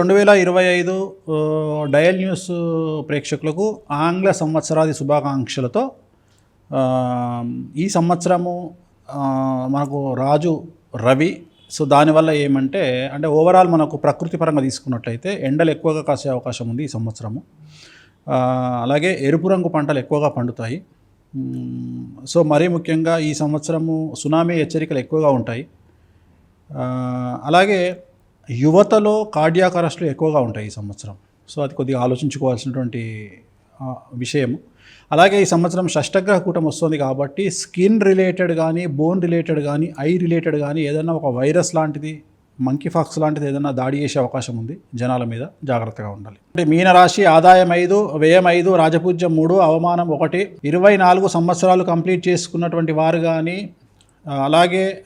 రెండు వేల ఇరవై ఐదు డయల్ న్యూస్ ప్రేక్షకులకు ఆంగ్ల సంవత్సరాది శుభాకాంక్షలతో ఈ సంవత్సరము మనకు రాజు రవి. సో దానివల్ల ఏమంటే అంటే ఓవరాల్ మనకు ప్రకృతి పరంగా తీసుకున్నట్లయితే ఎండలు ఎక్కువగా కాసే అవకాశం ఉంది ఈ సంవత్సరము. అలాగే ఎరుపు రంగు పంటలు ఎక్కువగా పండుతాయి. సో మరీ ముఖ్యంగా ఈ సంవత్సరము సునామీ హెచ్చరికలు ఎక్కువగా ఉంటాయి. అలాగే యువతలో కార్డియాక్ అరెస్టులు ఎక్కువగా ఉంటాయి ఈ సంవత్సరం. సో అది కొద్దిగా ఆలోచించుకోవాల్సినటువంటి విషయం అలాగే ఈ సంవత్సరం షష్టగ్రహ కూటం వస్తుంది కాబట్టి స్కిన్ రిలేటెడ్ కానీ బోన్ రిలేటెడ్ కానీ ఐ రిలేటెడ్ కానీ ఏదైనా ఒక వైరస్ లాంటిది మంకీ ఫాక్స్ లాంటిది ఏదైనా దాడి చేసే అవకాశం ఉంది జనాల మీద. జాగ్రత్తగా ఉండాలి. అంటే మీనరాశి ఆదాయం ఐదు వ్యయం ఐదు రాజపూజ్యం మూడు అవమానం ఒకటి. ఇరవై నాలుగు సంవత్సరాలు కంప్లీట్ చేసుకున్నటువంటి వారు కానీ అలాగే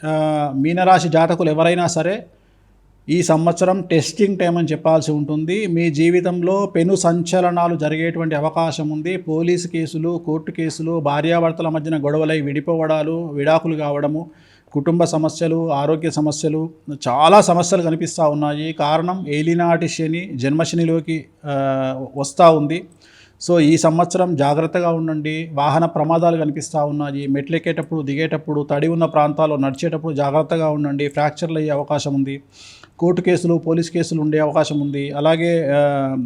మీనరాశి జాతకులు ఎవరైనా సరే ఈ సంవత్సరం టెస్టింగ్ టైం అని చెప్పాల్సి ఉంటుంది. మీ జీవితంలో పెను సంచలనాలు జరిగేటువంటి అవకాశం ఉంది. పోలీసు కేసులు కోర్టు కేసులు భార్యాభర్తల మధ్యన గొడవలై విడిపోవడాలు విడాకులు కావడము కుటుంబ సమస్యలు ఆరోగ్య సమస్యలు చాలా సమస్యలు కనిపిస్తూ ఉన్నాయి. కారణం ఏలినాటి శని జన్మశనిలోకి వస్తూ ఉంది. సో ఈ సంవత్సరం జాగ్రత్తగా ఉండండి. వాహన ప్రమాదాలు కనిపిస్తూ ఉన్నాయి. మెట్లెక్కేటప్పుడు దిగేటప్పుడు తడి ఉన్న ప్రాంతాల్లో నడిచేటప్పుడు జాగ్రత్తగా ఉండండి. ఫ్రాక్చర్లు అయ్యే అవకాశం ఉంది. కోర్టు కేసులు పోలీస్ కేసులు ఉండే అవకాశం ఉంది. అలాగే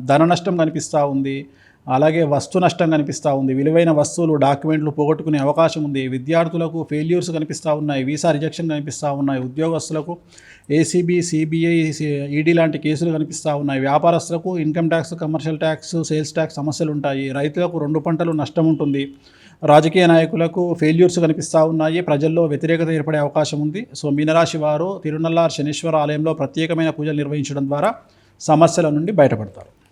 ధన నష్టం కనిపిస్తూ ఉంది. అలాగే వస్తు నష్టం కనిపిస్తూ ఉంది. విలువైన వస్తువులు డాక్యుమెంట్లు పోగొట్టుకునే అవకాశం ఉంది. విద్యార్థులకు ఫెయిల్యూర్స్ కనిపిస్తూ ఉన్నాయి. వీసా రిజెక్షన్ కనిపిస్తూ ఉన్నాయి. ఉద్యోగస్తులకు ఏసీబీ సిబిఐ ఈడీ లాంటి కేసులు కనిపిస్తూ ఉన్నాయి. వ్యాపారస్తులకు income tax commercial tax sales tax సమస్యలు ఉంటాయి. రైతులకు రెండు పంటలు నష్టం ఉంటుంది. రాజకీయ నాయకులకు ఫెయిల్యూర్స్ కనిపిస్తూ ఉన్నాయి. ప్రజల్లో వ్యతిరేకత ఏర్పడే అవకాశం ఉంది. సో మీనరాశి వారు తిరునల్లార్ శనీశ్వర ఆలయంలో ప్రత్యేకమైన పూజలు నిర్వహించడం ద్వారా సమస్యల నుండి బయటపడతారు.